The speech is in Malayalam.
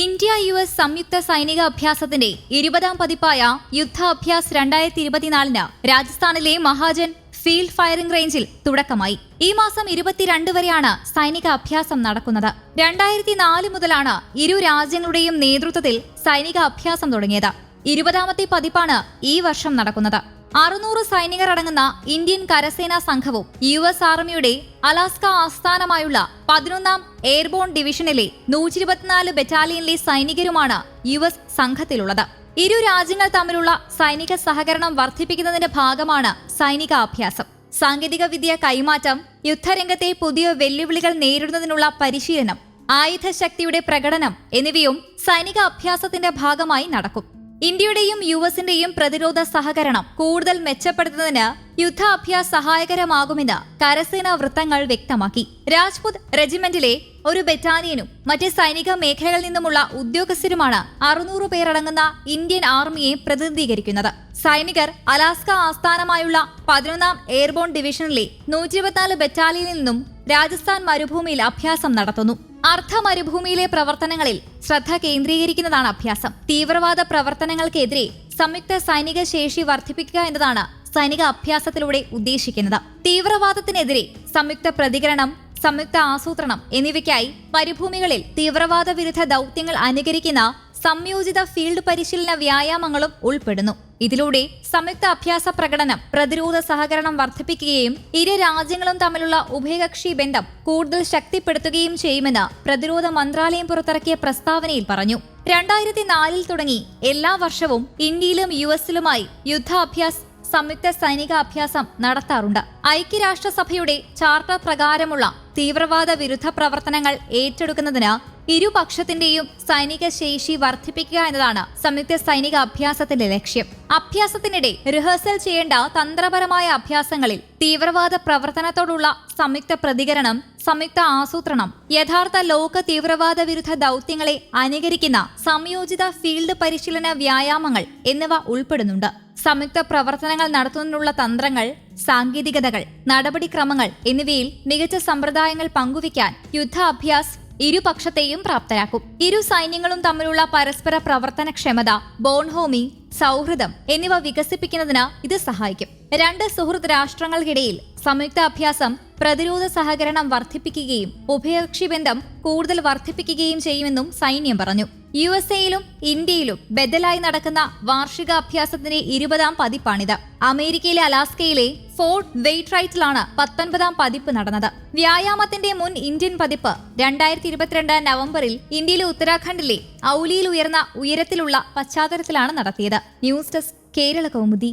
ഇന്ത്യ യു എസ് സംയുക്ത സൈനിക അഭ്യാസത്തിന്റെ ഇരുപതാം പതിപ്പായ യുദ്ധ അഭ്യാസ് രണ്ടായിരത്തി ഇരുപത്തിനാലിന് രാജസ്ഥാനിലെ മഹാജൻ ഫീൽഡ് ഫയറിംഗ് റേഞ്ചിൽ തുടക്കമായി. ഈ മാസം ഇരുപത്തിരണ്ട് വരെയാണ് സൈനിക അഭ്യാസം നടക്കുന്നത്. രണ്ടായിരത്തി നാല് മുതലാണ് ഇരു രാജ്യങ്ങളുടെയും നേതൃത്വത്തിൽ സൈനിക അഭ്യാസം തുടങ്ങിയത്. ഇരുപതാമത്തെ പതിപ്പാണ് ഈ വർഷം നടക്കുന്നത്. അറുന്നൂറ് സൈനികർ അടങ്ങുന്ന ഇന്ത്യൻ കരസേനാ സംഘവും യു എസ് ആർമിയുടെ അലാസ്ക ആസ്ഥാനമായുള്ള പതിനൊന്നാം എയർബോൺ ഡിവിഷനിലെ നൂറ്റി ഇരുപത്തിനാല് ബറ്റാലിയനിലെ സൈനികരുമാണ് യു എസ് സംഘത്തിലുള്ളത്. ഇരു രാജ്യങ്ങൾ തമ്മിലുള്ള സൈനിക സഹകരണം വർദ്ധിപ്പിക്കുന്നതിന്റെ ഭാഗമാണ് സൈനിക അഭ്യാസം. സാങ്കേതിക വിദ്യ കൈമാറ്റം യുദ്ധരംഗത്തെ പുതിയ വെല്ലുവിളികൾ നേരിടുന്നതിനുള്ള പരിശീലനം ആയുധശക്തിയുടെ പ്രകടനം എന്നിവയും സൈനിക അഭ്യാസത്തിന്റെ ഭാഗമായി നടക്കും. ഇന്ത്യയുടെയും യു എസിന്റെയും പ്രതിരോധ സഹകരണം കൂടുതൽ മെച്ചപ്പെടുത്തുന്നതിന് യുദ്ധാഭ്യാസ സഹായകരമാകുമെന്ന് കരസേനാ വൃത്തങ്ങൾ വ്യക്തമാക്കി. രാജ്പുത് റെജിമെന്റിലെ ഒരു ബറ്റാലിയനും മറ്റ് സൈനിക മേഖലകളിൽ നിന്നുമുള്ള ഉദ്യോഗസ്ഥരുമാണ് അറുന്നൂറ് പേരടങ്ങുന്ന ഇന്ത്യൻ ആർമിയെ പ്രതിനിധീകരിക്കുന്നത്. സൈനികർ അലാസ്ക ആസ്ഥാനമായുള്ള പതിനൊന്നാം എയർബോൺ ഡിവിഷനിലെ നൂറ്റി ഇരുപത്തിനാല് ബറ്റാലിയനിൽ നിന്നും രാജസ്ഥാൻ മരുഭൂമിയിൽ അഭ്യാസം നടത്തുന്നു. അർദ്ധ മരുഭൂമിയിലെ പ്രവർത്തനങ്ങളിൽ ശ്രദ്ധ കേന്ദ്രീകരിക്കുന്നതാണ് അഭ്യാസം. തീവ്രവാദ പ്രവർത്തനങ്ങൾക്കെതിരെ സംയുക്ത സൈനിക ശേഷി വർദ്ധിപ്പിക്കുക എന്നതാണ് സൈനിക അഭ്യാസത്തിലൂടെ ഉദ്ദേശിക്കുന്നത്. തീവ്രവാദത്തിനെതിരെ സംയുക്ത പ്രതികരണം സംയുക്ത ആസൂത്രണം എന്നിവയ്ക്കായി മരുഭൂമികളിൽ തീവ്രവാദ വിരുദ്ധ ദൗത്യങ്ങൾ അനുകരിക്കുന്ന സംയോജിത ഫീൽഡ് പരിശീലന വ്യായാമങ്ങളും ഉൾപ്പെടുന്നു. ഇതിലൂടെ സംയുക്ത അഭ്യാസ പ്രകടനം പ്രതിരോധ സഹകരണം വർദ്ധിപ്പിക്കുകയും ഇരു രാജ്യങ്ങളും തമ്മിലുള്ള ഉഭയകക്ഷി ബന്ധം കൂടുതൽ ശക്തിപ്പെടുത്തുകയും ചെയ്യുമെന്ന് പ്രതിരോധ മന്ത്രാലയം പുറത്തിറക്കിയ പ്രസ്താവനയിൽ പറഞ്ഞു. രണ്ടായിരത്തി നാലിൽ തുടങ്ങി എല്ലാ വർഷവും ഇന്ത്യയിലും യു എസിലുമായി യുദ്ധാഭ്യാസ് സംയുക്ത സൈനിക അഭ്യാസം നടത്താറുണ്ട്. ഐക്യരാഷ്ട്രസഭയുടെ ചാർട്ടർ പ്രകാരമുള്ള തീവ്രവാദ വിരുദ്ധ പ്രവർത്തനങ്ങൾ ഏറ്റെടുക്കുന്നതിന് ഇരുപക്ഷത്തിന്റെയും സൈനിക ശേഷി വർദ്ധിപ്പിക്കുക എന്നതാണ് സംയുക്ത സൈനിക അഭ്യാസത്തിന്റെ ലക്ഷ്യം. അഭ്യാസത്തിനിടെ റിഹേഴ്സൽ ചെയ്യേണ്ട തന്ത്രപരമായ അഭ്യാസങ്ങളിൽ തീവ്രവാദ പ്രവർത്തനത്തോടുള്ള സംയുക്ത പ്രതികരണം സംയുക്ത ആസൂത്രണം യഥാർത്ഥ ലോക തീവ്രവാദ വിരുദ്ധ ദൗത്യങ്ങളെ അനുകരിക്കുന്ന സംയോജിത ഫീൽഡ് പരിശീലന വ്യായാമങ്ങൾ എന്നിവ ഉൾപ്പെടുന്നുണ്ട്. സംയുക്ത പ്രവർത്തനങ്ങൾ നടത്തുന്നതിനുള്ള തന്ത്രങ്ങൾ സാങ്കേതികതകൾ നടപടിക്രമങ്ങൾ എന്നിവയിൽ മികച്ച സമ്പ്രദായങ്ങൾ പങ്കുവയ്ക്കാൻ യുദ്ധ അഭ്യാസ് ഇരുപക്ഷത്തെയും പ്രാപ്തരാക്കും. ഇരു സൈന്യങ്ങളും തമ്മിലുള്ള പരസ്പര പ്രവർത്തനക്ഷമത ബോൺഹോമി സൗഹൃദം എന്നിവ വികസിപ്പിക്കുന്നതിന് ഇത് സഹായിക്കും. രണ്ട് സുഹൃത്ത് രാഷ്ട്രങ്ങൾക്കിടയിൽ സംയുക്ത അഭ്യാസം പ്രതിരോധ സഹകരണം വർദ്ധിപ്പിക്കുകയും ഉഭയകക്ഷി ബന്ധം കൂടുതൽ വർദ്ധിപ്പിക്കുകയും ചെയ്യുമെന്നും സൈന്യം പറഞ്ഞു. യു എസ് എയിലും ഇന്ത്യയിലും ബദലായി നടക്കുന്ന വാർഷിക അഭ്യാസത്തിന്റെ ഇരുപതാം പതിപ്പാണിത്. അമേരിക്കയിലെ അലാസ്കയിലെ ഫോർട്ട് വെയ്റ്റ് റൈറ്റിലാണ് പത്തൊൻപതാം പതിപ്പ് നടന്നത്. വ്യായാമത്തിന്റെ മുൻ ഇന്ത്യൻ പതിപ്പ് രണ്ടായിരത്തി ഇരുപത്തിരണ്ട് നവംബറിൽ ഇന്ത്യയിലെ ഉത്തരാഖണ്ഡിലെ ഔലിയിൽ ഉയർന്ന ഉയരത്തിലുള്ള പശ്ചാത്തലത്തിലാണ് നടത്തിയത്. News desk Kerala Kaumudi.